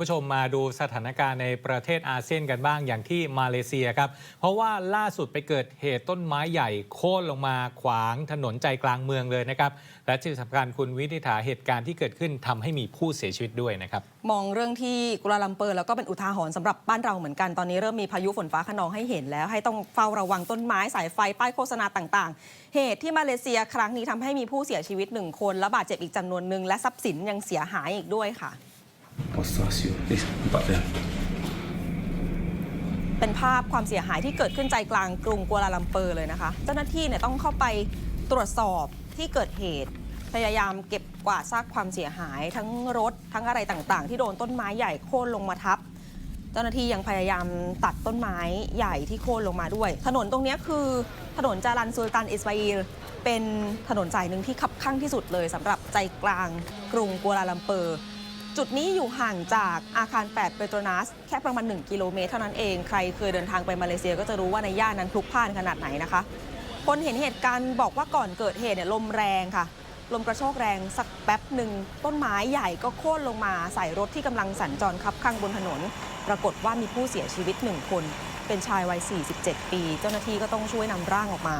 ผู้ชมมาดูสถานการณ์ในประเทศอาเซียนกันบ้างอย่างที่มาเลเซียครับ เพราะว่าล่าสุดไปเกิดเหตุต้นไม้ใหญ่โค่นลงมาขวางถนนใจกลางเมืองเลยนะครับ และที่สำคัญคุณวินิษฐาเหตุการณ์ที่เกิดขึ้นทำให้มีผู้เสียชีวิตด้วยนะครับ มองเรื่องที่กัวลาลัมเปอร์แล้วก็เป็นอุทาหรณ์สำหรับบ้านเราเหมือนกันตอนนี้เริ่มมีพายุฝนฟ้าขนองให้เห็นแล้ว ให้ต้องเฝ้าระวังต้นไม้สายไฟป้ายโฆษณาต่างๆ เหตุที่มาเลเซียครั้งนี้ทำให้มีผู้เสียชีวิตหนึ่งคนและบาดเจ็บอีกจำนวนหนึ่งและทรัพย์สินยังเสียหายอีกด้วยค่ะ Postasio. Eh, empat jam. เป็นภาพความเสียหายที่เกิดขึ้นใจกลางกรุงกัวลาลัมเปอร์เลยนะคะ เจ้าหน้าที่เนี่ยต้องเข้าไปตรวจสอบที่เกิดเหตุ พยายามเก็บกวาดซากความเสียหาย ทั้งรถทั้งอะไรต่างๆ ที่โดนต้นไม้ใหญ่โค่นลงมาทับ เจ้าหน้าที่ยังพยายามตัดต้นไม้ใหญ่ที่โค่นลงมาด้วย ถนนตรงนี้คือถนนจารันซูลตันอิสมาอีลเป็นถนนสายหนึ่งที่คับข้างที่สุดเลยสำหรับใจกลางกรุงกัวลาลัมเปอร์ จุดนี้อยู่ห่างจากอาคาร 8 เปโตรนัส แค่ประมาณ 1 กิโลเมตรเท่านั้นเอง ใครเคยเดินทางไปมาเลเซียก็จะรู้ว่าในย่านนั้นพลุกพล่านขนาดไหนนะคะ คนเห็นเหตุการณ์บอกว่าก่อนเกิดเหตุเนี่ยลมแรงค่ะ ลมกระโชกแรงสักแป๊บหนึ่ง ต้นไม้ใหญ่ก็โค่นลงมาใส่รถที่กำลังสัญจรคับข้างบนถนน ปรากฏว่ามีผู้เสียชีวิตหนึ่งคน เป็นชายวัย 47 ปี เจ้าหน้าที่ก็ต้องช่วยนำร่างออกมา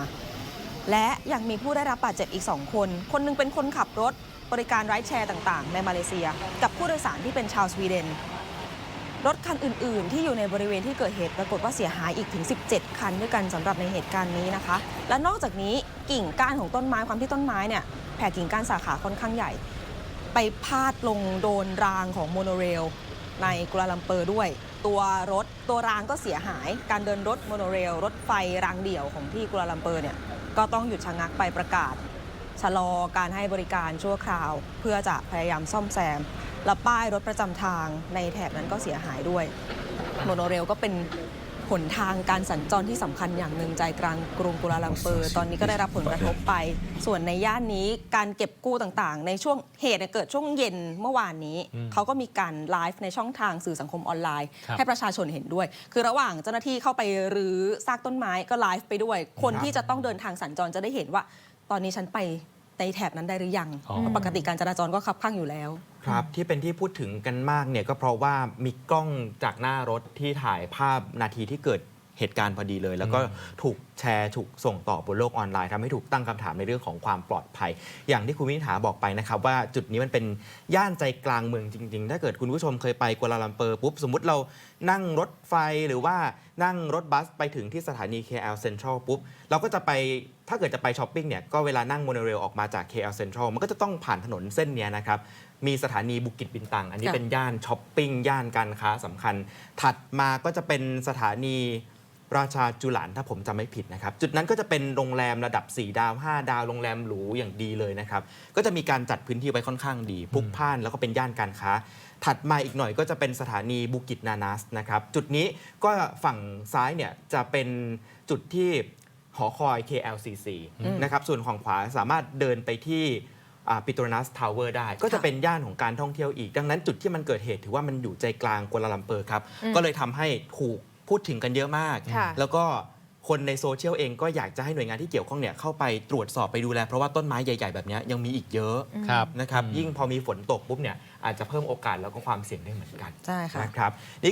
และยังมีผู้ได้รับบาดเจ็บอีก 2 คน คนหนึงเป็นคนขับรถบริการไรด์แชร์ต่างๆ ในมาเลเซีย กับผู้โดยสารที่เป็นชาวสวีเดน รถคันอื่น ๆ ที่อยู่ในบริเวณที่เกิดเหตุปรากฏว่าเสียหายอีกถึง 17 คันด้วยกันสำหรับในเหตุการณ์นี้นะคะ และนอกจากนี้กิ่งก้านของต้นไม้ความที่ต้นไม้เนี่ยแผ่กิ่งก้านสาขาค่อนข้างใหญ่ ไปพาดลงโดนรางของโมโนเรลในกัวลาลัมเปอร์ด้วย ตัวรถตัวรางก็เสียหาย การเดินรถโมโนเรล รถไฟรางเดี่ยวของที่กัวลาลัมเปอร์เนี่ย ก็ต้องหยุดชะงักไปประกาศ ชะลอการให้บริการชั่วคราว เพื่อจะพยายามซ่อมแซม และป้ายรถประจำทางในแถบนั้นก็เสียหายด้วย โมโนเรลก็เป็น หนทางการสัญจรที่สำคัญอย่างหนึ่งใจกลางกรุงกัวลาลัมเปอร์ ตอนนี้ก็ได้รับผลกระทบไป ส่วนในย่านนี้การเก็บกู้ต่างๆ ในช่วงเหตุเนี่ยเกิดช่วงเย็นเมื่อวานนี้อืมเขาก็มีการไลฟ์ในช่องทางสื่อสังคมออนไลน์ครับให้ประชาชนเห็นด้วย คือระหว่างเจ้าหน้าที่เข้าไปรื้อซากต้นไม้ก็ไลฟ์ไปด้วย คนที่จะต้องเดินทางสัญจรจะได้เห็นว่า ตอนนี้ฉันไป ในแถบนั้นได้หรือยังอ๋อ เพราะปกติการจราจรก็คับข้างอยู่แล้ว ครับที่เป็นที่พูดถึงกันมากเนี่ยก็เพราะว่ามีกล้องจากหน้ารถที่ถ่ายภาพนาทีที่เกิดเหตุการณ์พอดีเลย แล้วก็ถูกแชร์ถูกส่งต่อบนโลกออนไลน์ทำให้ถูกตั้งคำถามในเรื่องของความปลอดภัย อย่างที่คุณวินิษฐาบอกไปนะครับ ว่าจุดนี้มันเป็นย่านใจกลางเมืองจริง ๆ ถ้าเกิดคุณผู้ชมเคยไปกัวลาลัมเปอร์ปุ๊บสมมติเรานั่งรถไฟหรือว่า นั่งรถบัสไปถึงที่สถานี KL Central ปุ๊บ เราก็จะไปถ้าเกิดจะไปช้อปปิ้งเนี่ยก็เวลานั่งโมโนเรลออกมาจาก KL Central มันก็จะต้องผ่านถนนเส้นนี้นะครับ มีสถานีบุกิจบินตัง อันนี้เป็นย่านช้อปปิ้งย่านการค้าสำคัญ ถัดมาก็จะเป็นสถานี ราชาจุหลานถ้าผมจำไม่ผิดนะครับ จุดนั้นก็จะเป็นโรงแรมระดับ 4 ดาว 5 ดาวโรงแรมหรูอย่างดีเลยนะครับ ก็จะมีการจัดพื้นที่ไว้ค่อนข้างดีพลุกพล่านแล้วก็เป็นย่านการค้า ถัดมาอีกหน่อยก็จะเป็นสถานีบุกิจนานัสนะครับจุดนี้ก็ฝั่งซ้ายเนี่ยจะเป็นจุดที่หอคอย KLCC นะครับส่วนของขวาสามารถเดินไปที่ปิโตรนัสทาวเวอร์ได้ ก็จะค่ะเป็นย่านของการท่องเที่ยวอีก ดังนั้นจุดที่มันเกิดเหตุถือว่ามันอยู่ใจกลางกัวลาลัมเปอร์ครับ ก็เลยทำให้ถูก พูดถึงกันเยอะมาก ค่ะแล้วก็คนในโซเชียลเองก็อยากจะให้หน่วยงานที่เกี่ยวข้องเนี่ยเข้าไปตรวจสอบไปดูแล เพราะว่าต้นไม้ใหญ่ ๆ แบบเนี้ยยังมีอีกเยอะครับ นะครับ อืม ยิ่งพอมีฝนตกปุ๊บเนี่ยอาจจะเพิ่มโอกาสแล้วก็ความเสี่ยงได้เหมือนกันใช่ค่ะ นะครับ